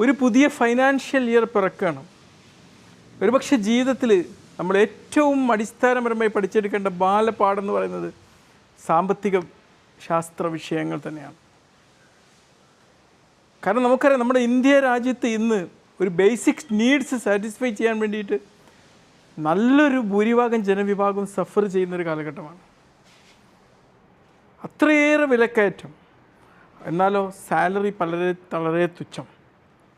ഒരു പുതിയ financial year പിറക്കുകയാണ് ഒരുപക്ഷെ ജീവിതത്തിൽ നമ്മൾ ഏറ്റവും അടിസ്ഥാനപരമായി പഠിച്ചെടുക്കേണ്ട ബാലപാഠം എന്ന് പറയുന്നത് സാമ്പത്തിക ശാസ്ത്ര വിഷയങ്ങൾ തന്നെയാണ്. കാരണം നമുക്കറിയാം നമ്മുടെ ഇന്ത്യ രാജ്യത്ത് ഇന്ന് ഒരു ബേസിക് നീഡ്സ് സാറ്റിസ്ഫൈ ചെയ്യാൻ വേണ്ടിയിട്ട് നല്ലൊരു ഭൂരിഭാഗം ജനവിഭാഗം സഫർ ചെയ്യുന്നൊരു കാലഘട്ടമാണ്. അത്രയേറെ വിലക്കയറ്റം. എന്നാലോ സാലറി പലരെ വളരെ തുച്ഛം.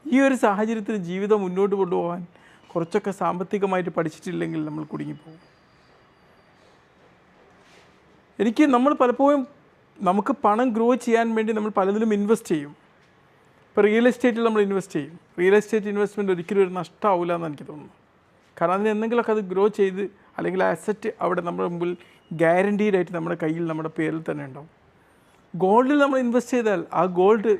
ഈ ഒരു സാഹചര്യത്തിൽ ജീവിതം മുന്നോട്ട് കൊണ്ടുപോകാൻ കുറച്ചൊക്കെ സാമ്പത്തികമായിട്ട് പഠിച്ചിട്ടില്ലെങ്കിൽ നമ്മൾ കുടുങ്ങിപ്പോകും. എനിക്ക് നമ്മൾ പലപ്പോഴും നമുക്ക് പണം ഗ്രോ ചെയ്യാൻ വേണ്ടി നമ്മൾ പലതിലും ഇൻവെസ്റ്റ് ചെയ്യും. ഇപ്പോൾ റിയൽ എസ്റ്റേറ്റിൽ നമ്മൾ ഇൻവെസ്റ്റ് ചെയ്യും. റിയൽ എസ്റ്റേറ്റ് ഇൻവെസ്റ്റ്മെന്റ് ഒരിക്കലും ഒരു നഷ്ടമാവില്ല എന്ന് എനിക്ക് തോന്നുന്നു കാരണം അതിന് എന്തെങ്കിലുമൊക്കെ അത് ഗ്രോ ചെയ്ത് അല്ലെങ്കിൽ അസറ്റ് അവിടെ നമ്മുടെ മുമ്പിൽ ഗ്യാരണ്ടീഡ് ആയിട്ട് നമ്മുടെ കയ്യിൽ നമ്മുടെ പേരിൽ തന്നെ ഉണ്ടാവും. ഗോൾഡിൽ നമ്മൾ ഇൻവെസ്റ്റ് ചെയ്താൽ ആ ഗോൾഡ്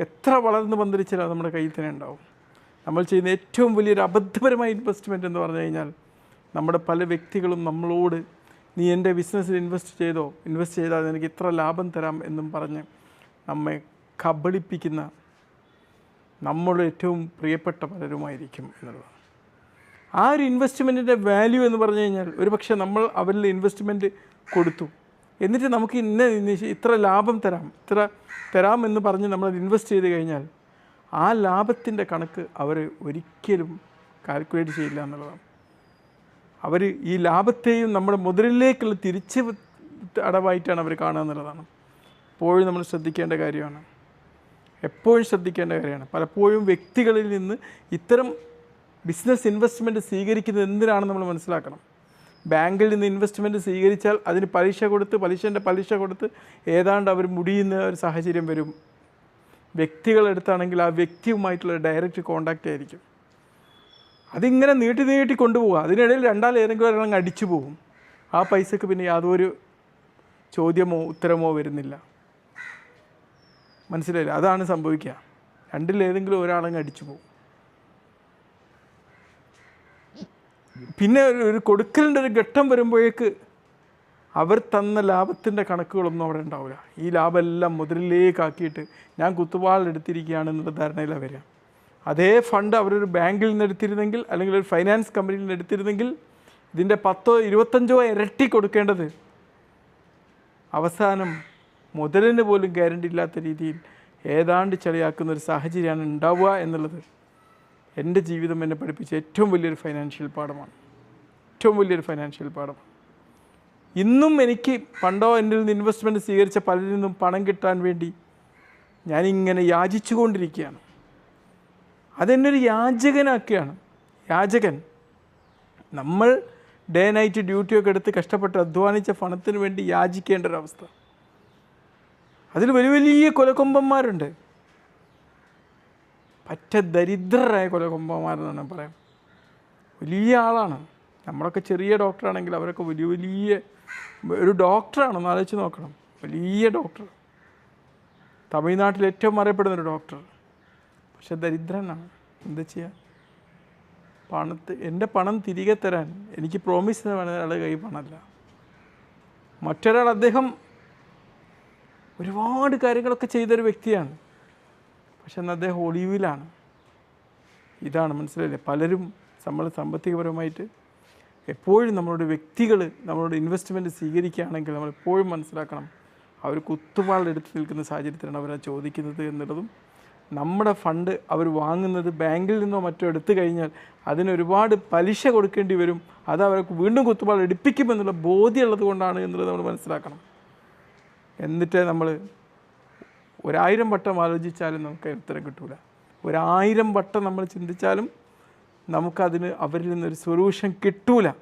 എത്ര വളർന്ന് പന്തിരിച്ചാലും നമ്മുടെ കയ്യിൽ തന്നെ ഉണ്ടാവും. നമ്മൾ ചെയ്യുന്ന ഏറ്റവും വലിയൊരു അബദ്ധപരമായ ഇൻവെസ്റ്റ്മെന്റ് എന്ന് പറഞ്ഞു കഴിഞ്ഞാൽ നമ്മുടെ പല വ്യക്തികളും നമ്മളോട് നീ എന്റെ ബിസിനസ്സിൽ ഇൻവെസ്റ്റ് ചെയ്തോ? ഇൻവെസ്റ്റ് ചെയ്താൽ നിനക്ക് ഇത്ര ലാഭം തരാം എന്നും പറഞ്ഞ് നമ്മെ കബളിപ്പിക്കുന്ന നമ്മളുടെ ഏറ്റവും പ്രിയപ്പെട്ട പലരുമായിരിക്കും എന്നുള്ളതാണ്. ആ ഒരു ഇൻവെസ്റ്റ്മെന്റിന്റെ വാല്യൂ എന്ന് പറഞ്ഞു കഴിഞ്ഞാൽ ഒരു പക്ഷേ നമ്മൾ അവരിൽ ഇൻവെസ്റ്റ്മെന്റ് കൊടുത്തു. എന്നിട്ട് നമുക്ക് ഇന്ന ഇത്ര ലാഭം തരാം ഇത്ര തരാം എന്ന് പറഞ്ഞ് നമ്മൾ ഇൻവെസ്റ്റ് ചെയ്ത് കഴിഞ്ഞാൽ ആ ലാഭത്തിന്റെ കണക്ക് അവർ ഒരിക്കലും കാൽക്കുലേറ്റ് ചെയ്യില്ല എന്നുള്ളതാണ്. അവർ ഈ ലാഭത്തെയും നമ്മുടെ മുതലിലേക്കുള്ള തിരിച്ച് അടവായിട്ടാണ് അവർ കാണുക എന്നുള്ളതാണ്. എപ്പോഴും നമ്മൾ ശ്രദ്ധിക്കേണ്ട കാര്യമാണ്. എപ്പോഴും ശ്രദ്ധിക്കേണ്ട കാര്യമാണ്. പലപ്പോഴും വ്യക്തികളിൽ നിന്ന് ഇത്തരം ബിസിനസ് ഇൻവെസ്റ്റ്മെന്റ് സ്വീകരിക്കുന്നത് എന്തിനാണെന്ന് നമ്മൾ മനസ്സിലാക്കണം. ബാങ്കിൽ നിന്ന് ഇൻവെസ്റ്റ്മെന്റ് സ്വീകരിച്ചാൽ അതിന് പലിശ കൊടുത്ത് പലിശന്റെ പലിശ കൊടുത്ത് ഏതാണ്ട് അവർ മുടിയുന്ന ഒരു സാഹചര്യം വരും. വ്യക്തികളെടുത്താണെങ്കിൽ ആ വ്യക്തിയുമായിട്ടുള്ള ഡയറക്റ്റ് കോണ്ടാക്റ്റ് ആയിരിക്കും. അതിങ്ങനെ നീട്ടി നീട്ടി കൊണ്ടുപോകുക അതിനിടയിൽ രണ്ടാൾ ഏതെങ്കിലും ഒരാൾ അടിച്ചു പോകും. ആ പൈസക്ക് പിന്നെ യാതൊരു ചോദ്യമോ ഉത്തരമോ വരുന്നില്ല. മനസ്സിലായില്ല? അതാണ് സംഭവിക്കുക. രണ്ടിലേതെങ്കിലും ഒരാളങ്ങ് അടിച്ചു പോകും. പിന്നെ ഒരു- കൊടുക്കലിന്റെ ഒരു ഘട്ടം വരുമ്പോഴേക്ക് അവർ തന്ന ലാഭത്തിന്റെ കണക്കുകളൊന്നും അവിടെ ഉണ്ടാവില്ല. ഈ ലാഭമെല്ലാം മുതലിലേക്കാക്കിയിട്ട് ഞാൻ കുത്തുവാളെടുത്തിരിക്കുകയാണ് എന്നുള്ള ധാരണയിലാണ് വരിക. അതേ ഫണ്ട് അവരൊരു ബാങ്കിൽ നിന്ന് എടുത്തിരുന്നെങ്കിൽ അല്ലെങ്കിൽ ഒരു ഫൈനാൻസ് കമ്പനിയിൽ നിന്ന് എടുത്തിരുന്നെങ്കിൽ ഇതിന്റെ പത്തോ ഇരുപത്തഞ്ചോ ഇരട്ടി കൊടുക്കേണ്ടത് അവസാനം മുതലിന് പോലും ഗ്യാരണ്ടി ഇല്ലാത്ത രീതിയിൽ ഏതാണ്ട് ചെളിയാക്കുന്ന ഒരു സാഹചര്യമാണ് ഉണ്ടാവുക എന്നുള്ളത് എന്റെ ജീവിതം എന്നെ പഠിപ്പിച്ച ഏറ്റവും വലിയൊരു ഫൈനാൻഷ്യൽ പാഠമാണ്. ഏറ്റവും വലിയൊരു ഫൈനാൻഷ്യൽ പാഠം. ഇന്നും എനിക്ക് പണ്ടോ എന്റെ നിന്ന് ഇൻവെസ്റ്റ്മെന്റ് സ്വീകരിച്ച പലരിൽ നിന്നും പണം കിട്ടാൻ വേണ്ടി ഞാനിങ്ങനെ യാചിച്ചു കൊണ്ടിരിക്കുകയാണ് അതെന്നൊരു യാചകനാക്കുകയാണ്. യാചകൻ. നമ്മൾ ഡേ നൈറ്റ് ഡ്യൂട്ടിയൊക്കെ എടുത്ത് കഷ്ടപ്പെട്ട് അധ്വാനിച്ച പണത്തിന് വേണ്ടി യാചിക്കേണ്ട ഒരവസ്ഥ. അതിൽ വലിയ വലിയ കൊലക്കൊമ്പന്മാരുണ്ട്. പറ്റ ദരിദ്രരായ കൊലകൊമ്പന്മാരെന്നാണ് പറയാം വലിയ ആളാണ്. നമ്മളൊക്കെ ചെറിയ ഡോക്ടറാണെങ്കിൽ അവരൊക്കെ വലിയ വലിയ ഒരു ഡോക്ടറാണെന്ന് ആലോചിച്ച് നോക്കണം. വലിയ ഡോക്ടർ. തമിഴ്നാട്ടിൽ ഏറ്റവും അറിയപ്പെടുന്ന ഒരു ഡോക്ടർ. പക്ഷെ ദരിദ്രനാണ്. എന്താ ചെയ്യുക പണത്ത് എന്റെ പണം തിരികെ തരാൻ എനിക്ക് പ്രോമിസ് വേണം അയാളുടെ കൈ പണമല്ല. മറ്റൊരാൾ അദ്ദേഹം ഒരുപാട് കാര്യങ്ങളൊക്കെ ചെയ്തൊരു വ്യക്തിയാണ്. പക്ഷെ എന്നാൽ അദ്ദേഹം ഒളിവിലാണ്. ഇതാണ് മനസ്സിലായില്ലേ? പലരും നമ്മൾ സാമ്പത്തികപരമായിട്ട് എപ്പോഴും നമ്മളുടെ വ്യക്തികൾ നമ്മളുടെ ഇൻവെസ്റ്റ്മെന്റ് സ്വീകരിക്കുകയാണെങ്കിൽ നമ്മൾ എപ്പോഴും മനസ്സിലാക്കണം അവർ കുത്തുപാളെടുത്ത് നിൽക്കുന്ന സാഹചര്യത്തിലാണ് അവരെ ചോദിക്കുന്നത് എന്നുള്ളതും നമ്മുടെ ഫണ്ട് അവർ വാങ്ങുന്നത് ബാങ്കിൽ നിന്നോ മറ്റോ എടുത്തു കഴിഞ്ഞാൽ അതിന് ഒരുപാട് പലിശ കൊടുക്കേണ്ടി വരും. അത് അവർക്ക് വീണ്ടും കുത്തുപാൾ എടുപ്പിക്കുമെന്നുള്ള ബോധ്യമുള്ളത് കൊണ്ടാണ് എന്നുള്ളത് നമ്മൾ മനസ്സിലാക്കണം. എന്നിട്ട് നമ്മൾ ഒരായിരം വട്ടം ആലോചിച്ചാലും നമുക്ക് ഉത്തരം കിട്ടൂല. ഒരായിരം വട്ടം നമ്മൾ ചിന്തിച്ചാലും നമുക്കതിന് അവരിൽ നിന്നൊരു സൊല്യൂഷൻ കിട്ടൂല.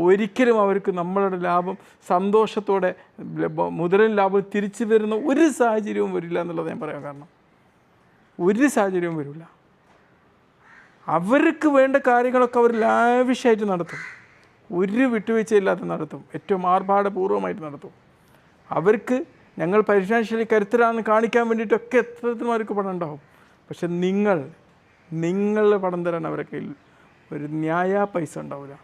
ഒരിക്കലും അവർക്ക് നമ്മളുടെ ലാഭം സന്തോഷത്തോടെ മുതലും ലാഭം തിരിച്ചു വരുന്ന ഒരു സാഹചര്യവും വരില്ല എന്നുള്ളത് ഞാൻ പറയാൻ കാരണം. ഒരു സാഹചര്യവും വരില്ല. അവർക്ക് വേണ്ട കാര്യങ്ങളൊക്കെ അവർ ലാവിഷായിട്ട് നടത്തും. ഒരു വിട്ടുവീഴ്ചയില്ലാതെ നടത്തും. ഏറ്റവും ആർഭാടപൂർവമായിട്ട് നടത്തും. അവർക്ക് ഞങ്ങൾ ഫൈനാൻഷ്യലി കരുത്തരാണെന്ന് കാണിക്കാൻ വേണ്ടിയിട്ടൊക്കെ എത്രത്തിനും അവർക്ക് പണം ഉണ്ടാവും? പക്ഷെ നിങ്ങൾ നിങ്ങൾ പണം തരാൻ അവരെ കയ്യിൽ ഒരു ന്യായ പൈസ ഉണ്ടാവില്ല.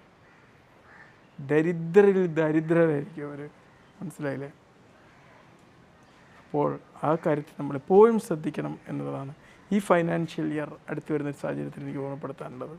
ദരിദ്രരിൽ ദരിദ്രരായിരിക്കും അവർ മനസ്സിലായില്ലേ? അപ്പോൾ ആ കാര്യത്തിൽ നമ്മൾ എപ്പോഴും ശ്രദ്ധിക്കണം എന്നതാണ് ഈ ഫൈനാൻഷ്യൽ ഇയർ അടുത്തു വരുന്ന ഒരു സാഹചര്യത്തിൽ എനിക്ക് ഓർമ്മപ്പെടുത്താനുള്ളത്.